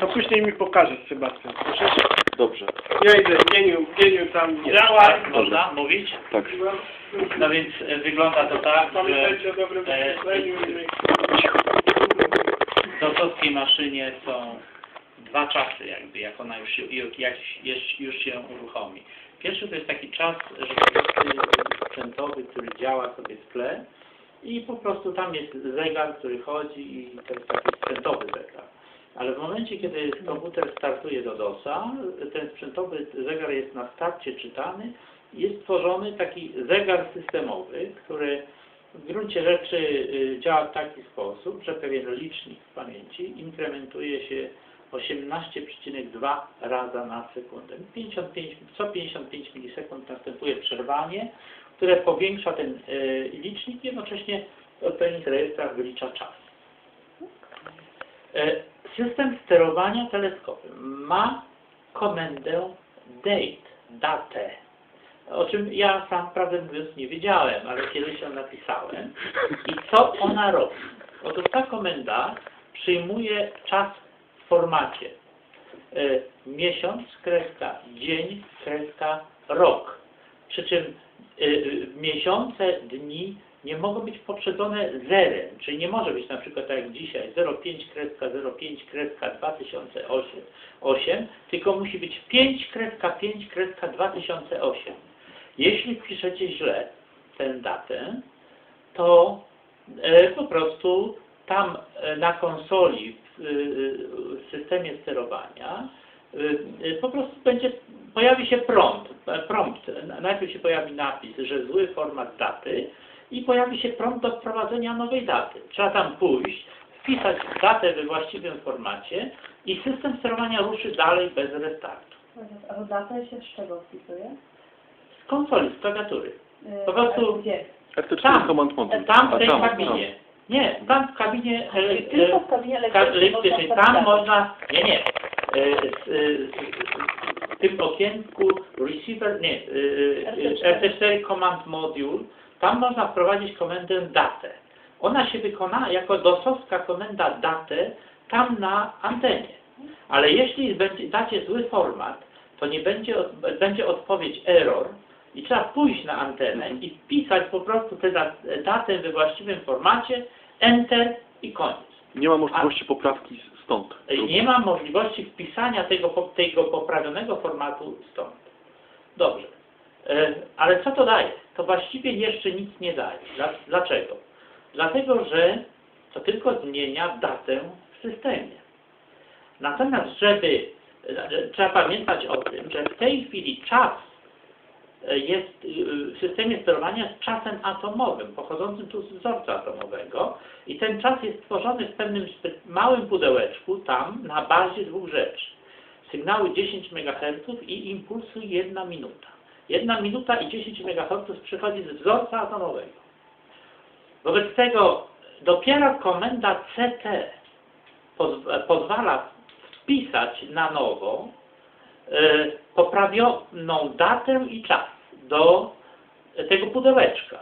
To później mi pokażesz, Sebastian. Proszę. Dobrze. Ja idę, geniu, geniu tam Działa, działa. można mówić. Tak. No więc e, wygląda to tak, że Pamiętajcie o dobrym e, w maszynie są dwa czasy jakby, jak ona już się, jak, jak już, już się uruchomi. Pierwszy to jest taki czas rzeczywisty, sprzętowy, który działa sobie w tle i po prostu tam jest zegar, który chodzi i to jest taki sprzętowy zegar. Ale w momencie, kiedy komputer startuje do DOSa, ten sprzętowy zegar jest na starcie czytany i jest tworzony taki zegar systemowy, który w gruncie rzeczy y, działa w taki sposób, że pewien licznik w pamięci inkrementuje się 18,2 raza na sekundę. 55, co 55 milisekund następuje przerwanie, które powiększa ten y, licznik, jednocześnie w odpowiednich rejestrach wylicza czas. System sterowania teleskopem ma komendę date, datę, o czym ja sam prawdę mówiąc nie wiedziałem, ale kiedyś ją napisałem. I co ona robi? Otóż ta komenda przyjmuje czas w formacie e, miesiąc, kreska, dzień, kreska, rok. Przy czym e, miesiące, dni nie mogą być poprzedzone zerem, czyli nie może być na przykład tak jak dzisiaj 05 kreska 05 kreska 2008, 8, tylko musi być 5 kreska 5 kreska 2008. Jeśli wpiszecie źle tę datę, to e, po prostu tam e, na konsoli w, e, w systemie sterowania po prostu będzie, pojawi się prompt, prompt. Najpierw się pojawi napis, że zły format daty i pojawi się prompt do wprowadzenia nowej daty. Trzeba tam pójść, wpisać datę we właściwym formacie i system sterowania ruszy dalej bez restartu. A datę się z czego wpisuje? Z konsoli, z klawiatury. Yy, Po prostu- ale Gdzie? FT4 Tam, Command Module. tam w tej kabinie. Nie, tam w kabinie e, Czyli tylko e, w kabinie ka- elektrycznej Tam można, nie, nie, e, z, e, w tym okienku receiver, nie, e, e, RT4 Command Module, tam można wprowadzić komendę datę. Ona się wykona jako dosowska komenda datę tam na antenie. Ale jeśli dacie zły format, to nie będzie, będzie odpowiedź error i trzeba pójść na antenę i wpisać po prostu tę dat- datę we właściwym formacie, enter i koniec. Nie ma możliwości poprawki stąd. Nie ma możliwości wpisania tego, tego poprawionego formatu stąd. Dobrze. E, Ale co to daje? To właściwie jeszcze nic nie daje. Dla- Dlaczego? Dlatego, że to tylko zmienia datę w systemie. Natomiast, żeby, e, trzeba pamiętać o tym, że w tej chwili czas e, jest w systemie sterowania z czasem atomowym, pochodzącym tu z wzorca atomowego i ten czas jest tworzony w pewnym małym pudełeczku tam na bazie dwóch rzeczy. Sygnały 10 MHz i impulsu 1 minuta. 1 minuta i 10 MHz przychodzi z wzorca atomowego. Wobec tego dopiero komenda CT pozw- pozwala wpisać na nowo e, poprawioną datę i czas do tego pudełeczka.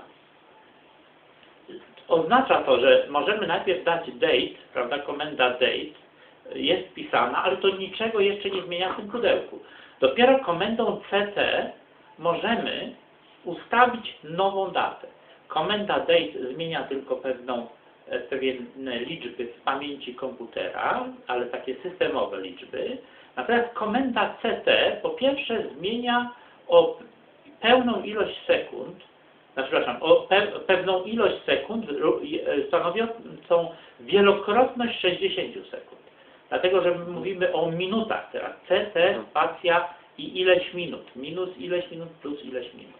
Oznacza to, że możemy najpierw dać date, prawda, komenda date jest wpisana, ale to niczego jeszcze nie zmienia w tym pudełku. Dopiero komendą CT możemy ustawić nową datę. Komenda date zmienia tylko pewną, e, pewne liczby w pamięci komputera, ale takie systemowe liczby. Natomiast komenda CT po pierwsze zmienia o pełną ilość sekund, znaczy, przepraszam, o pe pewną ilość sekund e, stanowiącą wielokrotność 60 sekund. Dlatego, że my mówimy o minutach teraz. CT, spacja i ileś minut. Minus ileś minut plus ileś minut.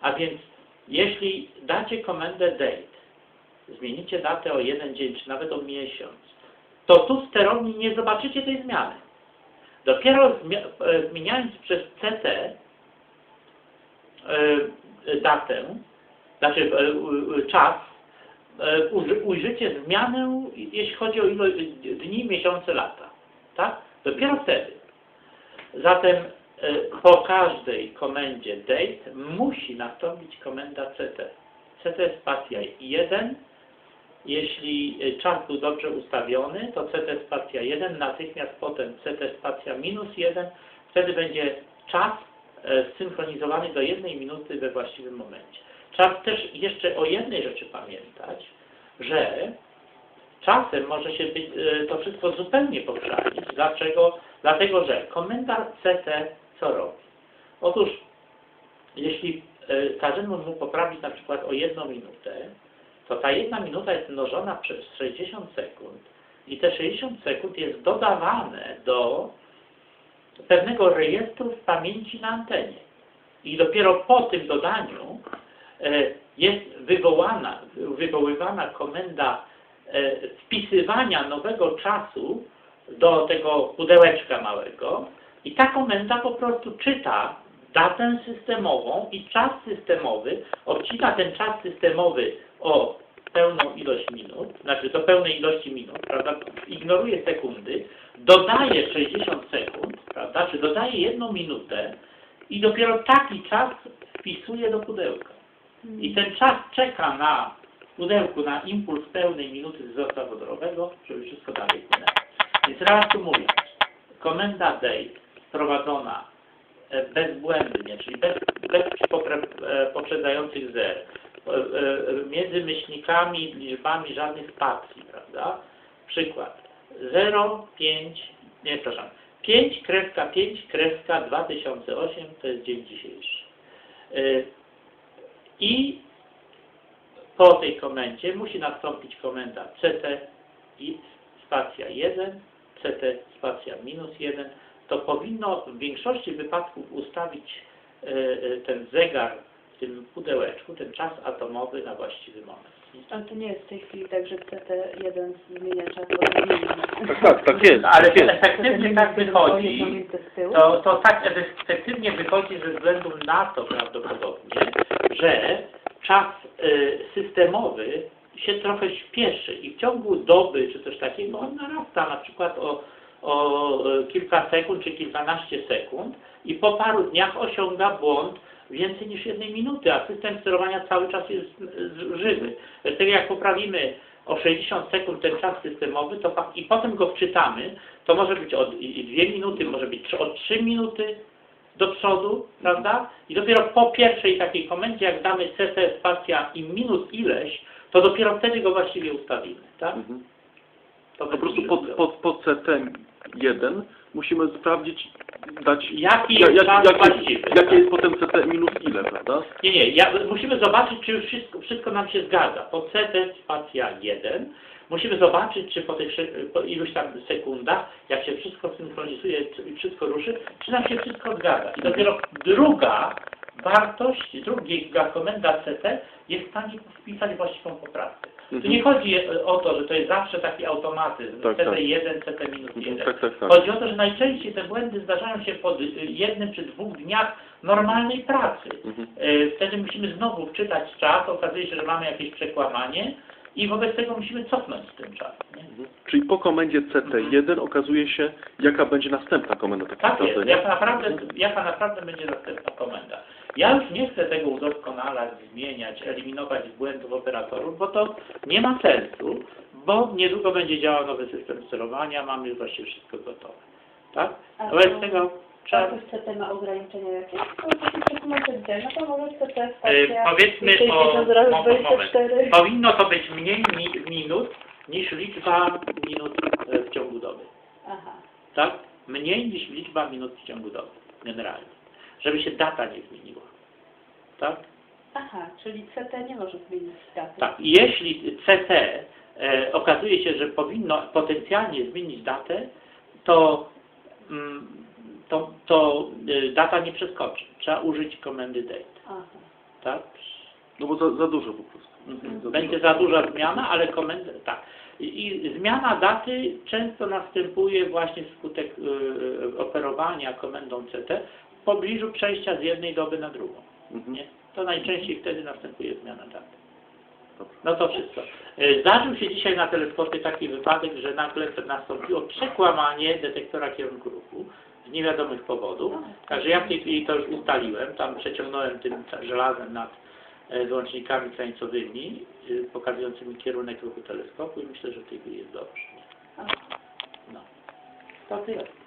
A więc jeśli dacie komendę date, zmienicie datę o jeden dzień, czy nawet o miesiąc, to tu w sterowni nie zobaczycie tej zmiany. Dopiero e, zmieniając przez CT e, datę, znaczy e, u- u- czas, ujrzycie zmianę, jeśli chodzi o ilość dni, miesiące, lata. Tak? Dopiero wtedy. Zatem po każdej komendzie date musi nastąpić komenda CT. CT spacja 1 jeśli y, czas był dobrze ustawiony, to CT spacja 1, natychmiast potem CT spacja minus 1, wtedy będzie czas e, zsynchronizowany do jednej minuty we właściwym momencie. Trzeba też jeszcze o jednej rzeczy pamiętać, że czasem może się być, e, to wszystko zupełnie pochrzanić. Dlaczego? Dlatego, że komenda CT co robi? Otóż, jeśli e, każemy mu poprawić na przykład o jedną minutę, to ta jedna minuta jest mnożona przez 60 sekund i te 60 sekund jest dodawane do pewnego rejestru w pamięci na antenie. I dopiero po tym dodaniu e, jest wywołana, wywoływana komenda e, wpisywania nowego czasu do tego pudełeczka małego i ta komenda po prostu czyta datę systemową i czas systemowy, odcina ten czas systemowy o pełną ilość minut, znaczy do pełnej ilości minut, prawda, ignoruje sekundy, dodaje 60 sekund, prawda, czy dodaje jedną minutę i dopiero taki czas wpisuje do pudełka. I ten czas czeka na pudełku na impuls pełnej minuty wzorca wodorowego, żeby wszystko dalej płynęło. Więc reasumując, komenda date prowadzona e, bezbłędnie, czyli bez, bez e, poprzedzających zer, e, między myślnikami, liczbami żadnych spacji, prawda? Przykład 0, 5, nie, przepraszam, 5 kreska 5 kreska 2008 to jest dzień dzisiejszy. I po tej komendzie musi nastąpić komenda CT i spacja 1, CT spacja minus 1. To powinno w większości wypadków ustawić e, e, ten zegar w tym pudełeczku, ten czas atomowy na właściwy moment. Ale to nie jest w tej chwili tak, że CT1 zmienia czas. Tak, tak, tak jest. Ale tak jest. efektywnie tak wychodzi, minutę z tyłu? to, to tak efektywnie wychodzi ze względu na to prawdopodobnie, że czas y, systemowy się trochę śpieszy i w ciągu doby czy coś takiego on narasta na przykład o, o y, kilka sekund czy kilkanaście sekund i po paru dniach osiąga błąd więcej niż jednej minuty, a system sterowania cały czas jest żywy. Dlatego jak poprawimy o 60 sekund ten czas systemowy to, i potem go wczytamy, to może być od i- i dwie minuty, może być od 3 minuty do przodu, prawda? I dopiero po pierwszej takiej komendzie, jak damy CT spacja i minus ileś, to dopiero wtedy go właściwie ustawimy, tak? Mhm. To Po prostu pod, pod, pod CT1 musimy sprawdzić, dać Jaki jest czas jakie, właściwy, jakie tak? jest potem CT minus ile, prawda? Nie, nie, ja, musimy zobaczyć, czy już wszystko, wszystko nam się zgadza. Po CT spacja 1 musimy zobaczyć, czy po tych szy- po iluś tam sekundach, jak się wszystko synchronizuje i wszystko ruszy, czy nam się wszystko zgadza. I dopiero druga wartość, druga komenda CT jest w stanie wpisać właściwą poprawkę. Tu Mhm. nie chodzi o to, że to jest zawsze taki automatyzm, Tak, tak. CT1, CT minus Mhm, 1. tak, tak, tak. Chodzi o to, że najczęściej te błędy zdarzają się po y, jednym czy dwóch dniach normalnej pracy. Mhm. E, Wtedy musimy znowu wczytać czas, okazuje się, że mamy jakieś przekłamanie i wobec tego musimy cofnąć ten czas. Nie? Mhm. Czyli po komendzie CT1 okazuje się, jaka będzie następna komenda tak Tak jest, jaka naprawdę, jaka naprawdę będzie następna komenda. Ja już nie chcę tego udoskonalać, zmieniać, eliminować błędów operatorów, bo to nie ma sensu, bo niedługo będzie działał nowy system sterowania, mamy już właściwie wszystko gotowe. Tak? A Wobec tego trzeba... CT ma ograniczenia jakieś? No to może no może CT E, stacja powiedzmy 60 o... moment, 24. Powinno to być mniej mi, minut niż liczba minut e, w ciągu doby. Aha. Tak? Mniej niż liczba minut w ciągu doby, generalnie. Żeby się data nie zmieniła. Tak? Aha, czyli CT nie może zmienić daty. Tak. I jeśli CT e, okazuje się, że powinno potencjalnie zmienić datę, to, mm, to, to e, data nie przeskoczy. Trzeba użyć komendy date. Aha. Tak? No bo za, za dużo po prostu. Mhm. Za Będzie dużo. za duża zmiana, ale komenda, tak. I, I zmiana daty często następuje właśnie wskutek y, operowania komendą CT w pobliżu przejścia z jednej doby na drugą. Mhm. Nie? To najczęściej wtedy następuje zmiana daty. No to wszystko. Y, Zdarzył się dzisiaj na teleskopie taki wypadek, że nagle nastąpiło przekłamanie detektora kierunku ruchu z niewiadomych powodów. Także ja w tej chwili to już ustaliłem, tam przeciągnąłem tym żelazem nad e, wyłącznikami krańcowymi y, pokazującymi kierunek ruchu teleskopu i myślę, że w tej chwili jest dobrze. No. To tyle.